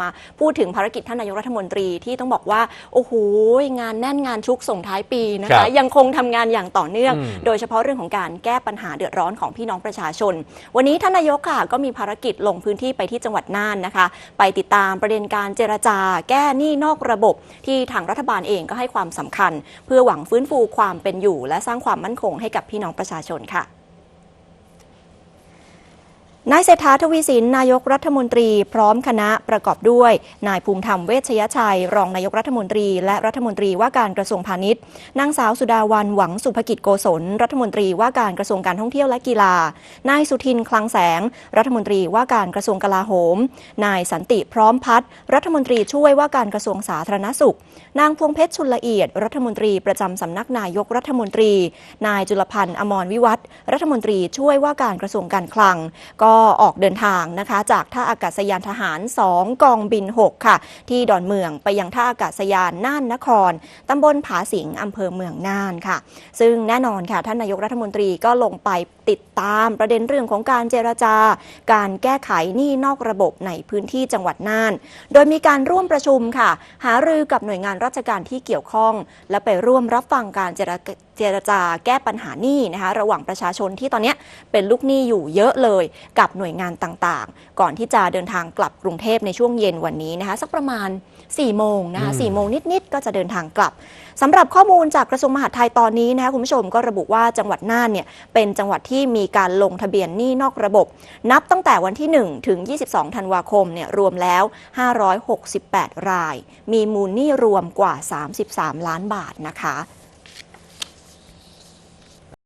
มาพูดถึงภารกิจท่านนายกรัฐมนตรีที่ต้องบอกว่า โอ้โหงานแน่นงานชุกส่งท้ายปีนะครัคะบยังคงทำงานอย่างต่อเนื่องอืมโดยเฉพาะเรื่องของการแก้ปัญหาเดือดร้อนของพี่น้องประชาชน วันนี้ท่านนายกค่ะก็มีภารกิจลงพื้นที่ไปที่จังหวัดน่านนะคะ ไปติดตามประเด็นการเจรจา แก้หนี้นอกระบบ ที่ทางรัฐบาลเองก็ให้ความสำคัญ เพื่อหวังฟื้นฟูความเป็นอยู่ และสร้างความมั่นคงให้กับพี่น้องประชาชนค่ะ นายเศรษฐาทวีสินนายกรัฐมนตรีพร้อมคณะประกอบด้วย นายภูมิธรรมเวชยชัย รองนายกรัฐมนตรี และรัฐมนตรีว่าการกระทรวงพาณิชย์นางสาวสุดาวันหวังสุภกิจโกศล รัฐมนตรีว่าการกระทรวงการท่องเที่ยวและกีฬานายสุทินคลังแสง รัฐมนตรีว่าการกระทรวงกลาโหม นายสันติพร้อมพัฒน์รัฐมนตรีช่วยว่าการกระทรวงสาธารณสุข นางพวงเพชรชุนละเอียด รัฐมนตรีประจำสำนักนายกรัฐมนตรี นายจุลพันธ์อมรวิวัฒรัฐมนตรีช่วยว่าการกระทรวงการคลังก็ออกเดินทางนะคะ จากท่าอากาศยานทหาร 2 กองบิน 6 ค่ะ ที่ดอนเมืองไปยังท่าอากาศยานน่านนครตำบลผาสิงอำเภอเมืองน่านค่ะ ซึ่งแน่นอนค่ะท่านนายกรัฐมนตรีก็ลงไปติดตามประเด็นเรื่องของการเจรจา การแก้ไขหนี้นอกระบบในพื้นที่จังหวัดน่าน โดยมีการร่วมประชุมค่ะ หารือกับหน่วยงานราชการที่เกี่ยวข้อง และไปร่วมรับฟังการเจรเจรจาแก้ปัญหาหนี้นะคะ ระหว่างประชาชนที่ตอนนี้เป็นลูกหนี้อยู่เยอะเลยกับหน่วยงานต่างๆ ก่อนที่จะเดินทางกลับกรุงเทพในช่วงเย็นวันนี้นะคะ สักประมาณ4โมงนะคะอืม4โมงนิดๆก็จะเดินทางกลับสำหรับข้อมูลจากกระทรวงมหาดไทยตอนนี้นะคะคุณผู้ชมก็ระบุว่าจังหวัดน่านเนี่ยเป็นจังหวัดที่มีการลงทะเบียนหนี้นอกระบบ นับตั้งแต่วันที่ 1 ถึง 22 ธันวาคมเนี่ยรวมแล้ว 568 ราย มีมูลหนี้รวมกว่า 33 ล้านบาทนะคะ